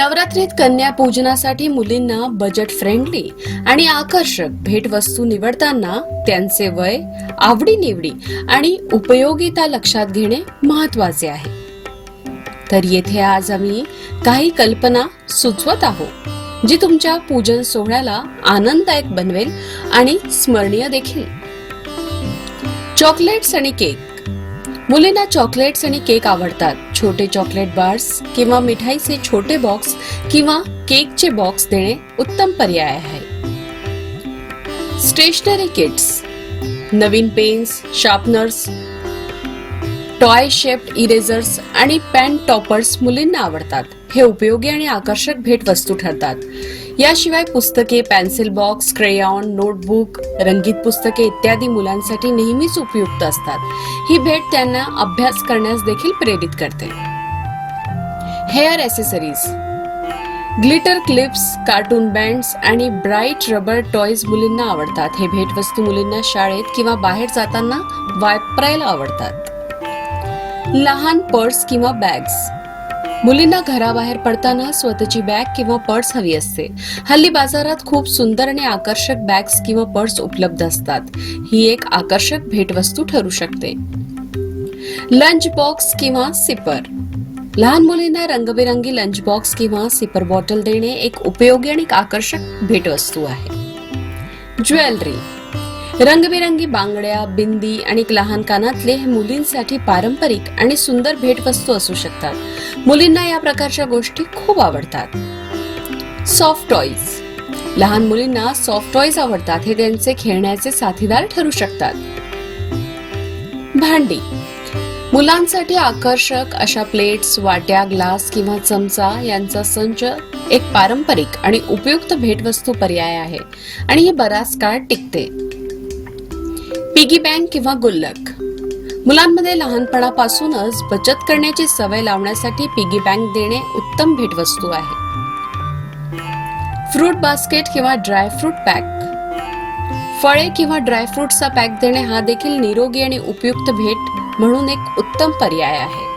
नवरात्रीत कन्या पूजनासाठी मुलींना budget friendly आणि आकर्षक भेटवस्तू निवडताना त्यांचे वय आवडीनिवडी आणि उपयोगिता लक्षात घेणे महत्त्वाचे आहे. तर येथे आज आम्ही काही कल्पना सुचवत आहोत जी तुमच्या पूजन सोहळ्याला आनंददायक बनवेल आणि स्मरणीय देखील. चॉकलेट्स आणि केक मुलींना चॉकलेट्स आणि केक आवडतात. छोटे चॉकलेट बार्स किंवा मिठाईचे छोटे बॉक्स किंवा केकचे बॉक्स देणे उत्तम पर्याय आहे. स्टेशनरी किट्स नवीन pens sharpeners toy shaped erasers आणि पॅन टॉपर्स मुलींना आवडतात. हे उपयोगी आणि आकर्षक भेटवस्तू ठरतात. याशिवाय पुस्तके पेन्सिल बॉक्स क्रेयॉन नोटबुक रंगीत पुस्तके इत्यादी मुलांसाठी नेहमीच उपयुक्त असतात. ही भेट त्यांना अभ्यास करण्यास देखील प्रेरित करते. Hair accessories glitter clips cartoon bands आणि ब्राईट रबर टॉयज मुलींना आवडतात. हे भेटवस्तू मुलींना शाळेत किंवा बाहेर जाताना वापरायला आवडतात. लहान पर्स किंवा बॅग्स मुलींना घराबाहेर पडताना स्वतःची बॅग किंवा पर्स हवी असते. हल्ली बाजारात खूप सुंदर आणि आकर्षक बॅग्स किंवा पर्स उपलब्ध असतात. ही एक आकर्षक भेटवस्तू ठरू शकते. लंच बॉक्स किंवा सिपर. लहान मुलींना रंगबिरंगी लंच बॉक्स किंवा सिपर बॉटल देणे एक उपयोगी आणि आकर्षक भेटवस्तू आहे. ज्वेलरी. रंगबिरंगी बांगड्या बिंदी आणि लहान कानातले हे मुलींसाठी पारंपरिक आणि सुंदर भेटवस्तू असू शकतात. मुलींना या प्रकारच्या गोष्टी खूप आवडतात. सॉफ्ट टॉईज लहान मुलींना सॉफ्ट टॉईज आवडतात. हे त्यांचे खेळण्याचे साथीदार ठरू शकतात. भांडी. मुलांसाठी आकर्षक अशा प्लेट्स वाट्या ग्लास किंवा चमचा यांचा संच एक पारंपरिक आणि उपयुक्त भेटवस्तू पर्याय आहे. आणि हे बराच काळ टिकते. पिगी बँक किंवा गुल्लक. मुलांमध्ये लहानपणापासूनच बचत करण्याची सवय लावण्यासाठी पिगी बँक देणे उत्तम भेटवस्तू आहे. फ्रूट बास्केट किंवा ड्रायफ्रूट पॅक. फळे किंवा ड्रायफ्रूटचा पॅक देणे हा देखील निरोगी आणि उपयुक्त भेट म्हणून एक उत्तम पर्याय आहे.